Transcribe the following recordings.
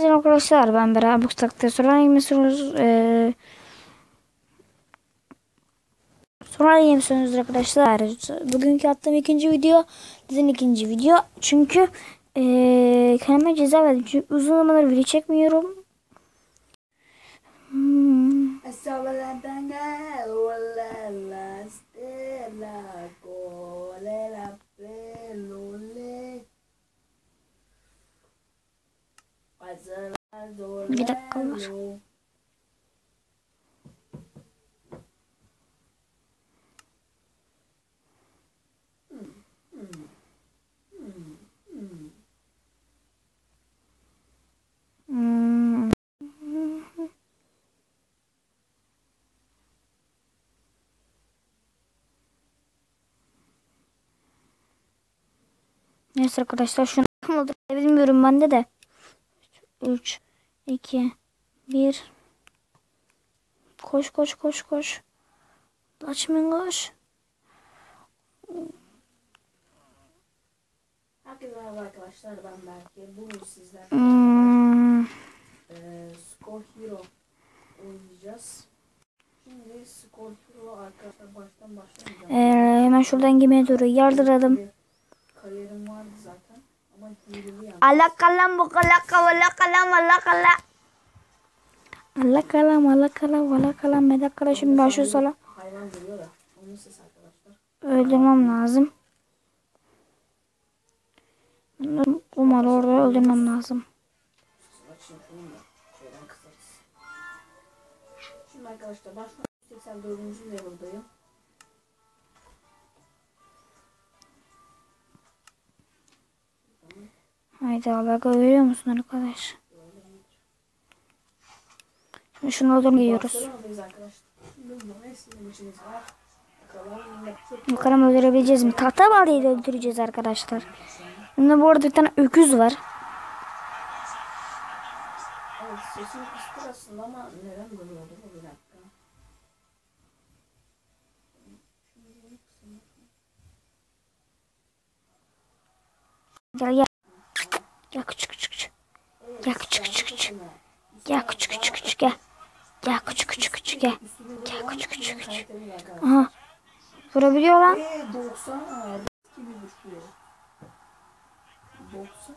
Merhaba arkadaşlar ben Berat bu takdirde soran yemiyorsunuz. Ee, soran yemiyorsunuz arkadaşlar. Bugünkü attığım ikinci video dizinin ikinci video. Çünkü ee, kendime ceza verdim. Çünkü uzun zamandır video çekmiyorum. Hmm. Bir dakika var. Neyse arkadaşlar şunu oldu. Bilmiyorum bende de. 3 2 1 Koş koş koş koş. Açmayın koş. Herkese merhaba arkadaşlar ben Berke. Bugün sizlerle Hmm. eee Score Hero oynayacağız. Şimdi Score Hero arkadaşlar baştan başlamayacağım. Ee, hemen şuradan gemiye doğru yardıralım. Kariyerim vardı zaten ama hileli yani. Allah kalam bu kala kavala kalam Allah kala. Allah kalam Allah kalam Allah kalam medak kala şimdi ben şu sala Hayvan geliyor da onun sesi arkadaşlar. öldürmem lazım. Umarım orada öldürmem lazım. Şimdi arkadaşlar baştan 84. level'dayım. Haydi Allah görüyor musun arkadaş? Şimdi şunu maçımız var. Bakalım öldürebileceğiz mi? Tahta balıyla öldüreceğiz arkadaşlar. Şimdi bu arada bir tane öküz var. Sesim kısık aslında ama neden böyle bu bir dakika. Gel. Gel küçük küçük küçük. Gel küçük küçük küçük. Gel küçük küçük küçük gel. Gel küçük küçük küçük gel. Gel küçük küçük küçük. Aha. Vurabiliyor lan. Eee 90 aa, gibi düşüyor. 90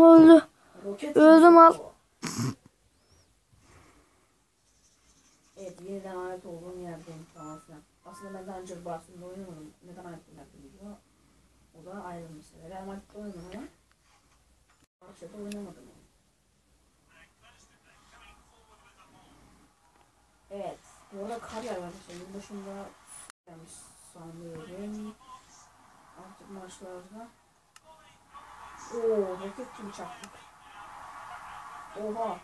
Öldü. roket Öldüm al. Evet yeniden ait olduğum yerdeyim falan filan. Aslında ben daha önce Barcelona'da oynamadım. Neden ait yerde biliyor? O da ayrı mesele. Real Madrid'de oynadım ama Barcelona'da oynamadım. yani. Evet. Yağıyor arkadaşlar. Yıl başında gelmiş sanıyorum. Artık maçlarda. Oo, roket gibi çaktık. Oha.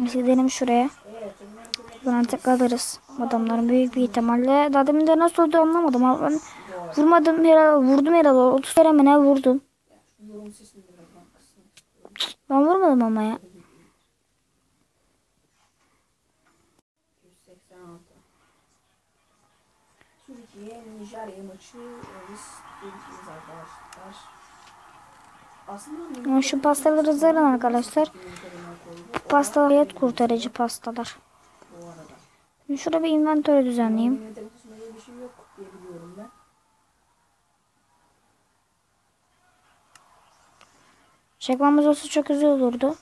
Neyse gidelim şuraya. Evet, Buradan alırız. Adamların büyük bir ihtimalle. Daha demin de nasıl oldu anlamadım ama ben vurmadım herhalde. Vurdum herhalde. 30 kere mi ne vurdum. Ben vurmadım ama ya. Türkiye Nijerya maçı e, biz Türkiye'yiz arkadaşlar. Aslında şu pastaları zarın arkadaşlar. Pasta hayat kurtarıcı pastalar. Şimdi şurada bir inventörü düzenleyeyim. Bir şey. Çekmemiz olsa çok güzel olurdu.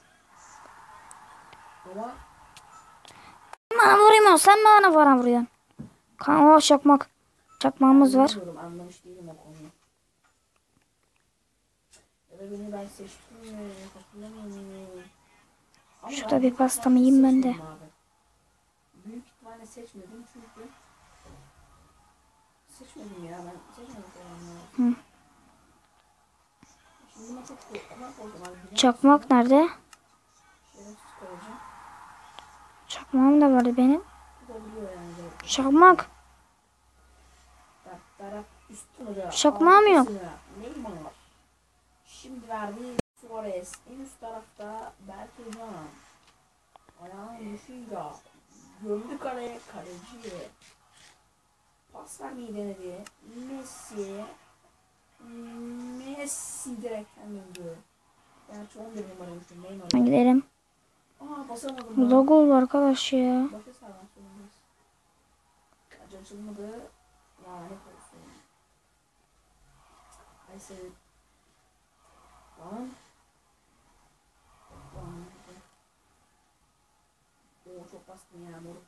Bana vurayım o. Sen bana bana vuruyorsun. Kan o çakmak. Çakmağımız var. bilmiyorum anlamış değilim o konuyu. Ya da beni ben seçtim mi? Hatırlamıyorum. Ama Şurada bir pastamı yiyeyim ben de. abi. Büyük ihtimalle seçmedim çünkü seçmedim ya ben seçmedim falan ya. Hı. Çakmak nerede? kalacağım. Çakmağım da vardı benim. Yani. Çakmak. Hoca. Çakmağım yok. arkasına Neymar. Şimdi verdiği Suarez. En üst tarafta Berkecan. Ayağın ucuyla gömdü kaleye kaleci. Pas vermeyi denedi. Messi. Messi direkten döndü. Gerçi 11 numaraymışım. Neymar. Ben gidelim. Aa basamadım. Gol var arkadaş ya. Başa sarmak zorundayız. Acı açılmadı. Lanet Ay senin. Lan. Lan. Oo çok bastın ya moruk.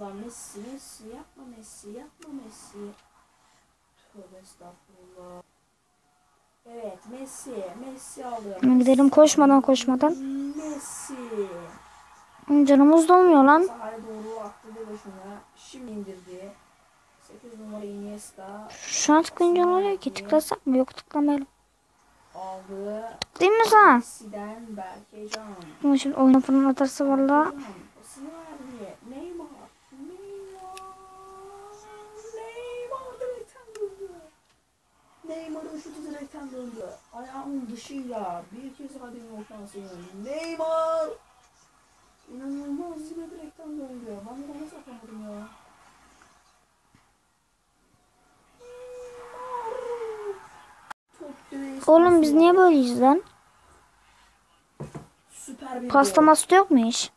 Lan Messi, Messi yapma Messi, yapma Messi. Tövbe estağfurullah. Evet Messi, Messi. Ben gidelim koşmadan koşmadan. Messi. Canımız dolmuyor lan. Sahaya doğru başına. Şimdi indirdi. 8 numara Iniesta Şu an tıklayınca ne oluyor ki? Tıklasak mı? Yok tıklamayalım. aldı. Değil mi sen? Messi'den Berkecan. Bunu şimdi oyuna falan atarsa valla. Neymar'ın şutu direkten döndü. Ayağının dışıyla bir kez hadi ortasını. Neymar. İnanılmaz yine direkten döndü. Ben bunu nasıl atamadım ya? Neymar. Top direği Oğlum biz niye böyleyiz lan? Süper bir Pasta masta yok mu hiç?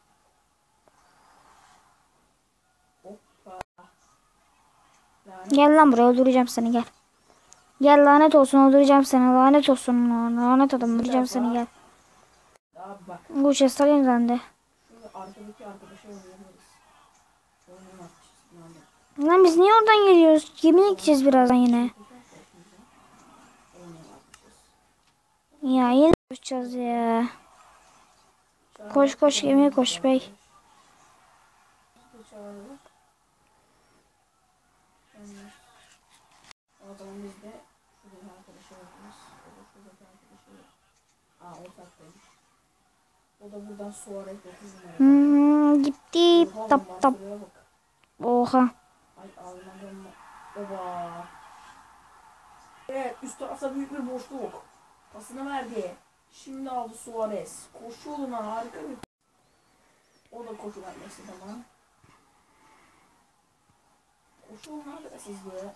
Gel lan buraya öldüreceğim seni gel. Gel lanet olsun öldüreceğim seni lanet olsun lanet adam öldüreceğim seni gel. Bu chest alayım sen de. Şu arkadaki arkadaşa oynayabiliriz. Oynayamazmışız. bir anda. Lan biz niye oradan geliyoruz? Yemin gideceğiz birazdan yine. Ya yine koşacağız ya. Koş koş yemeğe koş bey. Çağırılır. Yani, O zaman biz de şuradaki arkadaşa bakıyoruz. O da şuradaki arkadaşa bakıyor. Aa ortaktaymış. O da buradan Suarez 9 numara. Hmm, gitti. Tap tap. Oha. Evet üst tarafta büyük bir boşluk. Pasını verdi. Şimdi aldı Suarez. Koşu yoluna harika bir O da koşu vermesi tamam. Koşu yoluna da sızdı.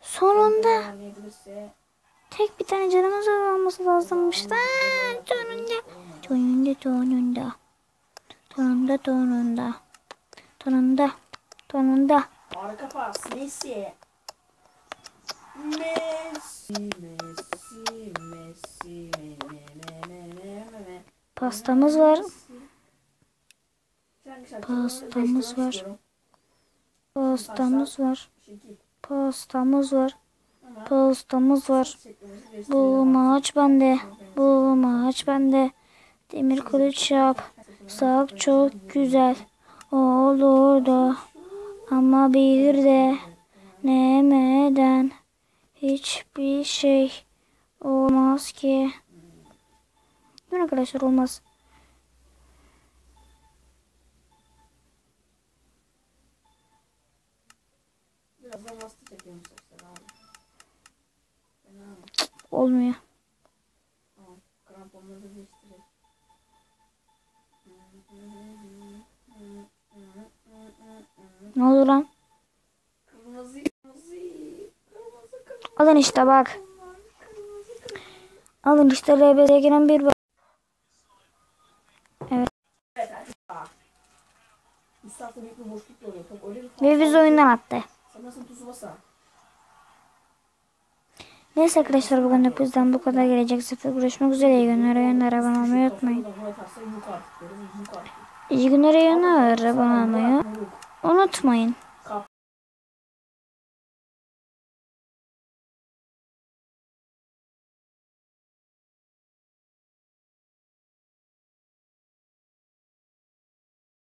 Sonunda Oynayabilirse. tek bir tane canımız olması lazımmış lan. Sonunda. Sonunda sonunda. Sonunda sonunda. Sonunda. Sonunda. Harika pas. Messi. Messi. Messi. Pastamız var. Pastamız var. Pastamız var. Pastamız var. Pastamız var. şeklimizi Bu değiştirelim. maç bende. Bu maç bende. Demir kılıç yap. Sak çok güzel. Olurdu. Ama bir de nemeden hiçbir şey olmaz ki. Dur arkadaşlar olmaz. Abi. Fena mı? Olmuyor. Tamam. Kramponları da değiştirelim. Ne oldu lan? Kırmızı, kırmızı, kırmızı, kırmızı, Alın işte bak. Alın işte LBS'ye giren bir bak. Evet Ve biz oyundan attı. Neyse arkadaşlar bugün de bizden bu kadar gelecek sefer görüşmek üzere. İyi günler, günler, abone olmayı unutmayın. İyi günler, günler, abone olmayı unutmayın.